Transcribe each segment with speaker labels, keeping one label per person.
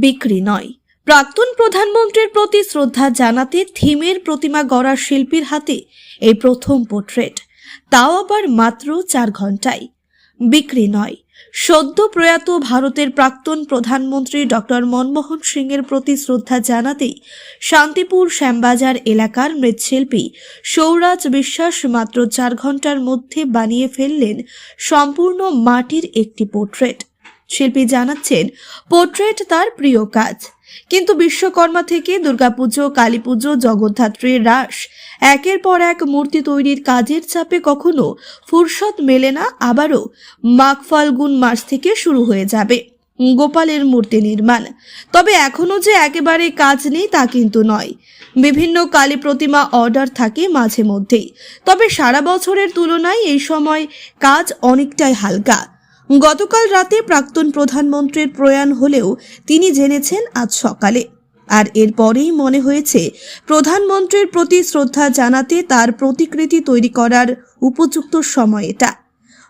Speaker 1: বিক্রি নয়। প্রাক্তন প্রধানমন্ত্রীর প্রতি শ্রদ্ধা জানাতে থিমের প্রতিমা গড়ার শিল্পীর হাতে এই প্রথম পোর্ট্রেট। তাও আবার মাত্র চার ঘন্টায় বিক্রি নয়। সদ্য প্রয়াত ভারতের প্রাক্তন প্রধানমন্ত্রী ডক্টর মনমোহন সিংয়ের প্রতি শ্রদ্ধা জানাতেই শান্তিপুর শ্যামবাজার এলাকার মৃৎশিল্পী সৌরাজ বিশ্বাস মাত্র চার ঘণ্টার মধ্যে বানিয়ে ফেললেন সম্পূর্ণ মাটির একটি পোর্ট্রেট। শিল্পী জানাচ্ছেন, পোর্ট্রেট তার প্রিয় কাজ। কিন্তু বিশ্বকর্মা থেকে দুর্গাপুজো, কালীপুজো জগদ্ধাত্রীর রাস, একের পর এক মূর্তি তৈরির কাজের চাপে কখনো ফুরসত মেলে না, আবারও মাঘ ফাল্গুন মাস থেকে শুরু হয়ে যাবে গোপালের মূর্তি নির্মাণ। তবে এখনও যে একেবারে কাজ নেই তা কিন্তু নয়। বিভিন্ন কালী প্রতিমা অর্ডার থাকে মাঝে মধ্যেই। তবে সারা বছরের তুলনায় এই সময় কাজ অনেকটাই হালকা। গতকাল রাতে প্রাক্তন প্রধানমন্ত্রীর প্রয়াণ হলেও তিনি জেনেছেন আজ সকালে। আর এরপরেই মনে হয়েছে, প্রধানমন্ত্রীর প্রতি শ্রদ্ধা জানাতে তার প্রতিকৃতি তৈরি করার উপযুক্ত সময় এটা।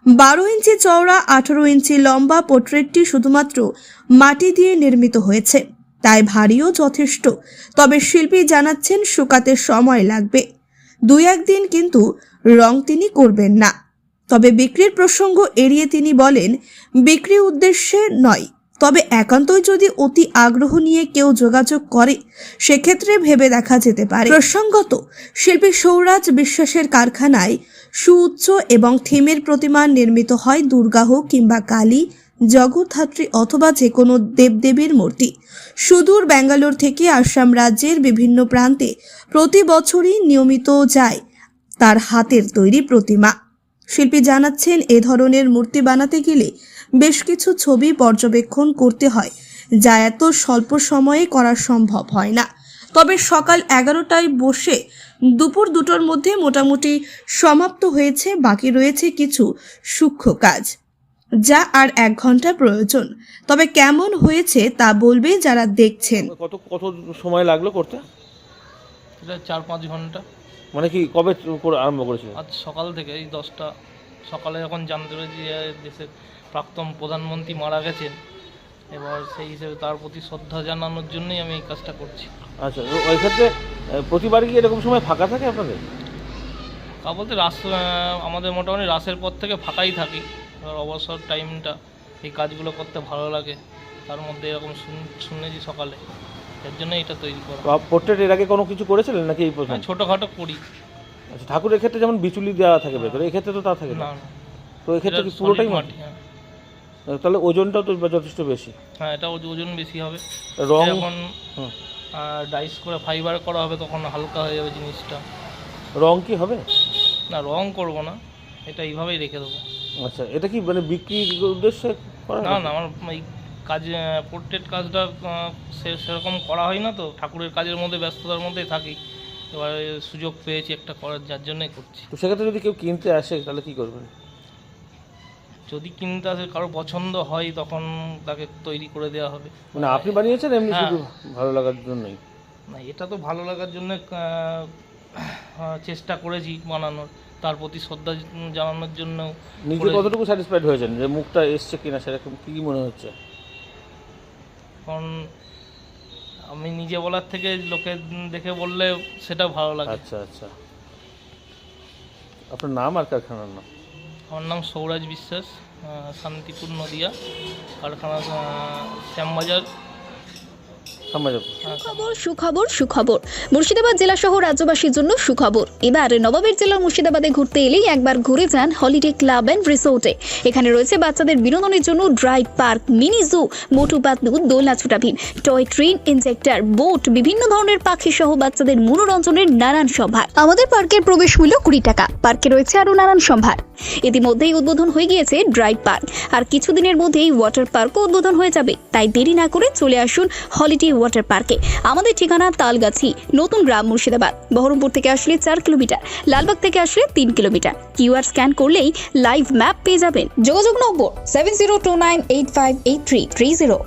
Speaker 1: বারো ইঞ্চি চওড়া, আঠারো ইঞ্চি লম্বা পোর্ট্রেটটি শুধুমাত্র মাটি দিয়ে নির্মিত হয়েছে। তাই ভারীও যথেষ্ট। তবে শিল্পী জানাচ্ছেন শুকাতে সময় লাগবে। দু একদিন কিন্তু রং তিনি করবেন না। তবে বিক্রির প্রসঙ্গ এড়িয়ে তিনি বলেন, বিক্রি উদ্দেশ্যে নয়, তবে একান্তই যদি অতি আগ্রহ নিয়ে কেউ যোগাযোগ করে, সেক্ষেত্রে ভেবে দেখা যেতে পারে। প্রসঙ্গত, শিল্পী সৌরাজ বিশ্বাসের কারখানায় সুউচ্চ এবং থিমের প্রতিমা নির্মিত হয় দুর্গা হোক কিংবা কালী, জগদ্ধাত্রী অথবা যে কোনো দেবদেবীর মূর্তি। সুদূর ব্যাঙ্গালোর থেকে আসাম রাজ্যের বিভিন্ন প্রান্তে প্রতি বছরই নিয়মিত যায় তার হাতের তৈরি প্রতিমা। শিল্পী জানাচ্ছেন এ ধরনের মূর্তি বানাতে গেলে বেশ কিছু ছবি পর্যবেক্ষণ করতে হয় যা এত স্বল্প সময়ে করা সম্ভব হয় না। তবে সকাল এগারোটায় বসে দুপুর দুটোর মধ্যে মোটামুটি সমাপ্ত হয়েছে বাকি রয়েছে কিছু সূক্ষ্ম কাজ যা আর এক ঘণ্টা প্রয়োজন। তবে কেমন হয়েছে তা বলবে যারা দেখছেন।
Speaker 2: কত কত সময় লাগল করতে?
Speaker 3: চার পাঁচ ঘণ্টা।
Speaker 2: মানে কি কবে করে আরম্ভ করেছিলেন?
Speaker 3: আজ সকাল থেকে এই দশটা সকালে যখন জানতে পেরেছি যে দেশের প্রাক্তন প্রধানমন্ত্রী মারা গেছেন এবার সেই হিসেবে তার প্রতি শ্রদ্ধা জানানোর জন্যই আমি এই কাজটা করছি।
Speaker 2: আচ্ছা তো ওই ক্ষেত্রে প্রতিবার কি এরকম সময় ফাঁকা থাকে আপনাদের?
Speaker 3: তা বলতে রাস আমাদের মোটামুটি রাসের পর থেকে ফাঁকাই থাকি। এবার অবসর টাইমটা এই কাজগুলো করতে ভালো লাগে। তার মধ্যে এরকম শুন- শুনেছি সকালে। এর জন্য এটা তৈরি করা।
Speaker 2: পোর্ট্রেট এর আগে কোনো কিছু করেছিলেন নাকি এই
Speaker 3: হ্যাঁ, ছোটোখাটো করি।
Speaker 2: আচ্ছা ঠাকুরের ক্ষেত্রে যেমন বিচুলি দেওয়া থাকে ভেতরে এই ক্ষেত্রে তো তা থাকে না। তো এই ক্ষেত্রে কি পুরোটাই মাটি?
Speaker 3: হ্যাঁ
Speaker 2: তাহলে ওজনটাও তো যথেষ্ট বেশি।
Speaker 3: হ্যাঁ। এটা ওজন বেশি হবে।
Speaker 2: রং?
Speaker 3: যখন ডাইস করে ফাইবার করা হবে তখন হালকা হয়ে যাবে জিনিসটা।
Speaker 2: রং কি হবে?
Speaker 3: না রং করব না। এটা এইভাবেই রেখে দেবো।
Speaker 2: আচ্ছা এটা কি মানে বিক্রির উদ্দেশ্যে করা
Speaker 3: না না আমার কাজ পোর্ট্রেট কাজটা সে সেরকম করা হয় না তো। ঠাকুরের কাজের মধ্যে ব্যস্ততার মধ্যেই থাকি। এবার সুযোগ পেয়েছি একটা করার যার জন্যই করছি।
Speaker 2: তো সেক্ষেত্রে যদি কেউ কিনতে আসে তাহলে কি করবেন?
Speaker 3: যদি কিনতে আসে কারও পছন্দ হয় তখন তাকে তৈরি করে দেওয়া হবে।
Speaker 2: মানে আপনি বানিয়েছেন এমনি
Speaker 3: হ্যাঁ।
Speaker 2: শুধু ভালো লাগার জন্যই?
Speaker 3: না এটা তো ভালো লাগার জন্য চেষ্টা করেছি বানানোর। তার প্রতি শ্রদ্ধা জানানোর জন্য
Speaker 2: নিজে কতটুকু স্যাটিসফাইড হয়েছেন? যে মুখটা এসছে কিনা সেরকম কি মনে হচ্ছে?
Speaker 3: কারণ আমি নিজে বলার থেকে লোকে দেখে বললে সেটা ভালো লাগে।
Speaker 2: আচ্ছা আচ্ছা। আপনার নাম আর কারখানার নাম?
Speaker 3: আমার নাম সৌরাজ বিশ্বাস শান্তিপুর নদিয়া কারখানা শ্যামবাজার।
Speaker 4: সুখবর সুখবর মুর্শিদাবাদ জেলা সহ রাজ্যবাসীর জন্য সুখবর। এবার নবাবের জেলার মুর্শিদাবাদে ঘুরতে এলেই একবার ঘুরে যান হলিডে ক্লাব অ্যান্ড রিসোর্টে। এখানে রয়েছে বাচ্চাদের বিনোদনের জন্য drive park, mini zoo, Motu Patlu, দোলনা ছোটাভিন, টয় ট্রেন, ইনজেক্টর, বোট, বিভিন্ন ধরনের পাখি সহ বাচ্চাদের মনোরঞ্জনের নানান সম্ভার। আমাদের পার্কের প্রবেশ মূল্য কুড়ি টাকা। পার্কে রয়েছে আরও নানান সম্ভার। ইতিমধ্যেই উদ্বোধন হয়ে গিয়েছে ড্রাইভ পার্ক। আর কিছুদিনের মধ্যেই ওয়াটার পার্কও উদ্বোধন হয়ে যাবে। তাই দেরি না করে চলে আসুন হলিডে ওয়াটার পার্কে আমাদের ঠিকানা তালগাছি, নতুন গ্রাম মুর্শিদাবাদ। বহরমপুর থেকে আসলে চার কিলোমিটার, লালবাগ থেকে আসলে তিন কিলোমিটার। কিউআর স্ক্যান করলেই লাইভ ম্যাপ পেয়ে যাবেন। যোগাযোগ নম্বর seven zero two nine eight five eight three three zero